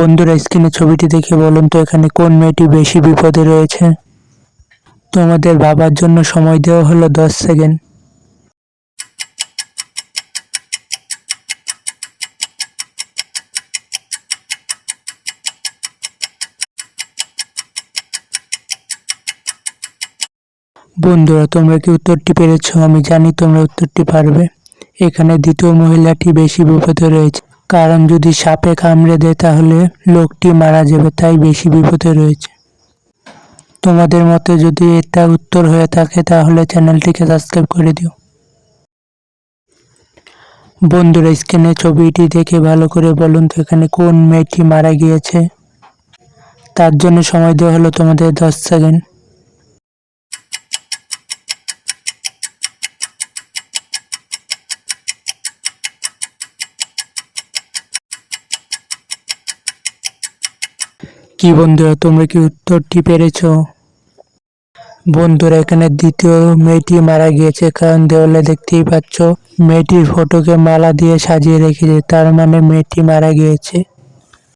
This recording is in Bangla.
বন্ধুরা, স্ক্রিনে ছবিটি দেখে বলুন তো, এখানে কোন মেয়েটি বেশি বিপদে রয়েছে? তোমাদের বাবার জন্য সময় দেওয়া হলো দশ সেকেন্ড। বন্ধুরা, তোমরা কি উত্তরটি পেরেছ? আমি জানি তোমরা উত্তরটি পারবে। এখানে দ্বিতীয় মহিলাটি বেশি বিপদে রয়েছে। কারণ যদি সাপে কামড়ে দেয় তাহলে লোকটি মারা যাবে, তাই বেশি বিপদে রয়েছে। তোমাদের মতে যদি এটা উত্তর হয়ে থাকে, তাহলে চ্যানেলটিকে সাবস্ক্রাইব করে দিও। বন্ধুরা, স্ক্রিনে ছবিটি দেখে ভালো করে বলুন তো, এখানে কোন মেয়েটি মারা গিয়েছে? তার জন্য সময় দেওয়া হলো তোমাদের দশ সেকেন্ড। কি বন্ধুরা তোমরা কি উত্তরটি পেরেছ? বন্ধুরা, এখানে দ্বিতীয় মেয়েটি মারা গিয়েছে, কারণ দেওয়ালে দেখতেই পাচ্ছ, মেয়েটির ফটোকে মালা দিয়ে সাজিয়ে রেখেছে, তার মানে মেয়েটি মারা গিয়েছে।